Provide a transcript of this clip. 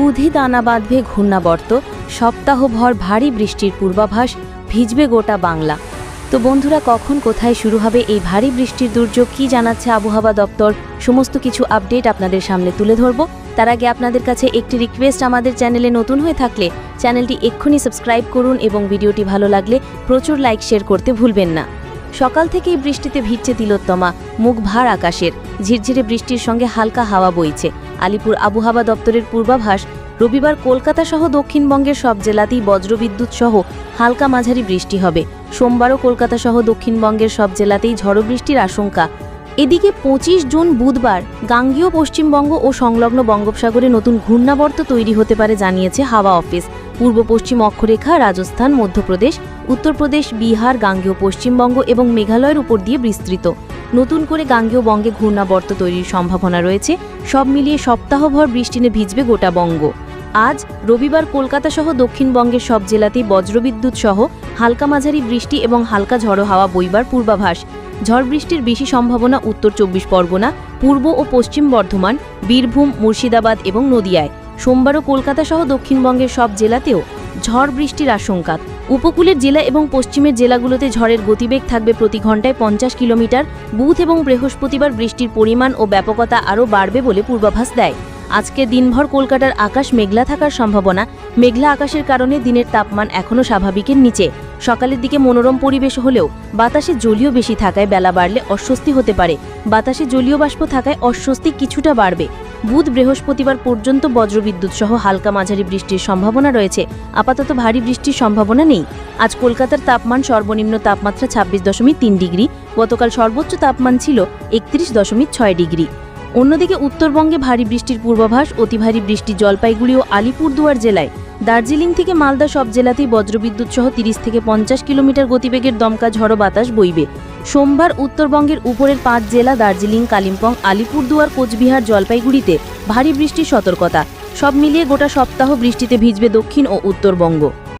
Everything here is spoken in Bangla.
বুধি দানা বাঁধবে ঘূর্ণাবর্ত, সপ্তাহভর ভারী বৃষ্টির পূর্বাভাস, ভিজবে গোটা বাংলা। তো বন্ধুরা, কখন কোথায় শুরু হবে এই ভারী বৃষ্টির দুর্যোগ কি জানাচ্ছে আবহাওয়া দপ্তর? সমস্ত কিছু আপডেট আপনাদের সামনে তুলে ধরব। তার আগে আপনাদের কাছে একটি রিকোয়েস্ট আমাদের চ্যানেলে নতুন হয়ে থাকলে চ্যানেলটি এক্ষুনি সাবস্ক্রাইব করুন এবং ভিডিওটি ভালো লাগলে প্রচুর লাইক শেয়ার করতে ভুলবেন না। সকাল থেকেই বৃষ্টিতে ভিজছে তিলোত্তমা, মুখ ভার আকাশের। ঝিরঝিরে বৃষ্টির সঙ্গে হালকা হাওয়া বইছে। আলিপুর আবহাওয়া দপ্তরের পূর্বাভাস, রবিবার কলকাতা সহ দক্ষিণবঙ্গের সব জেলাতেই বজ্রবিদ্যুৎ সহ হালকা মাঝারি বৃষ্টি হবে। সোমবারও কলকাতা সহ দক্ষিণবঙ্গের সব জেলাতেই ঝড়ো বৃষ্টির আশঙ্কা। এদিকে পঁচিশ জুন বুধবার গাঙ্গীয় পশ্চিমবঙ্গ ও সংলগ্ন বঙ্গোপসাগরে নতুন ঘূর্ণাবর্ত তৈরি হতে পারে জানিয়েছে হাওয়া অফিস। পূর্ব পশ্চিম অক্ষরেখা, রাজস্থান, মধ্যপ্রদেশ, উত্তরপ্রদেশ, বিহার, গাঙ্গেয় পশ্চিমবঙ্গ এবং মেঘালয়ের উপর দিয়ে বিস্তৃত। নতুন করে গাঙ্গেয় বঙ্গে ঘূর্ণাবর্ত তৈরির সম্ভাবনা রয়েছে। সব মিলিয়ে সপ্তাহভর বৃষ্টিনে ভিজবে গোটা বঙ্গ। আজ রবিবার কলকাতা সহ দক্ষিণবঙ্গের সব জেলাতেই বজ্রবিদ্যুৎ সহ হালকা মাঝারি বৃষ্টি এবং হালকা ঝড়ো হাওয়া বইবার পূর্বাভাস। ঝড় বৃষ্টির বেশি সম্ভাবনা উত্তর চব্বিশ পরগনা, পূর্ব ও পশ্চিম বর্ধমান, বীরভূম, মুর্শিদাবাদ এবং নদিয়ায়। সোমবারও কলকাতা সহ দক্ষিণবঙ্গের সব জেলাতেও ঝড় বৃষ্টির আশঙ্কা। উপকূলের জেলা এবং পশ্চিমের জেলাগুলোতে ঝড়ের গতিবেগ থাকবে প্রতি ঘন্টায় পঞ্চাশ কিলোমিটার। বুধ এবং বৃহস্পতিবার বৃষ্টির পরিমাণ ও ব্যাপকতা আরও বাড়বে বলে পূর্বাভাস দেয়। আজকে দিনভর কলকাতার আকাশ মেঘলা থাকার সম্ভাবনা। মেঘলা আকাশের কারণে দিনের তাপমান এখনও স্বাভাবিকের নিচে। সকালের দিকে মনোরম পরিবেশ হলেও বাতাসে জলীয় বেশি থাকায় বেলা বাড়লে অস্বস্তি হতে পারে। বাতাসে জলীয় বাষ্প থাকায় অস্বস্তি কিছুটা বাড়বে। বুধ বৃহস্পতিবার পর্যন্ত বজ্রবিদ্যুৎ সহ হালকা মাঝারি বৃষ্টির সম্ভাবনা রয়েছে। আপাতত ভারী বৃষ্টির সম্ভাবনা নেই। আজ কলকাতার তাপমান সর্বনিম্ন তাপমাত্রা ছাব্বিশ দশমিক তিন ডিগ্রি, গতকাল সর্বোচ্চ তাপমান ছিল একত্রিশ দশমিক ছয় ডিগ্রি। অন্যদিকে উত্তরবঙ্গে ভারী বৃষ্টির পূর্বাভাস, অতি ভারী বৃষ্টি জলপাইগুড়ি ও আলিপুরদুয়ার জেলায়। দার্জিলিং থেকে মালদা সব জেলাতেই বজ্রবিদ্যুৎ সহ তিরিশ থেকে পঞ্চাশ কিলোমিটার গতিবেগের দমকা ঝড়ো বাতাস বইবে। সোমবার উত্তরবঙ্গের উপরের পাঁচ জেলা দার্জিলিং, কালিম্পং, আলিপুরদুয়ার, কোচবিহার, জলপাইগুড়িতে ভারী বৃষ্টির সতর্কতা। সব মিলিয়ে গোটা সপ্তাহ বৃষ্টিতে ভিজবে দক্ষিণ ও উত্তরবঙ্গ।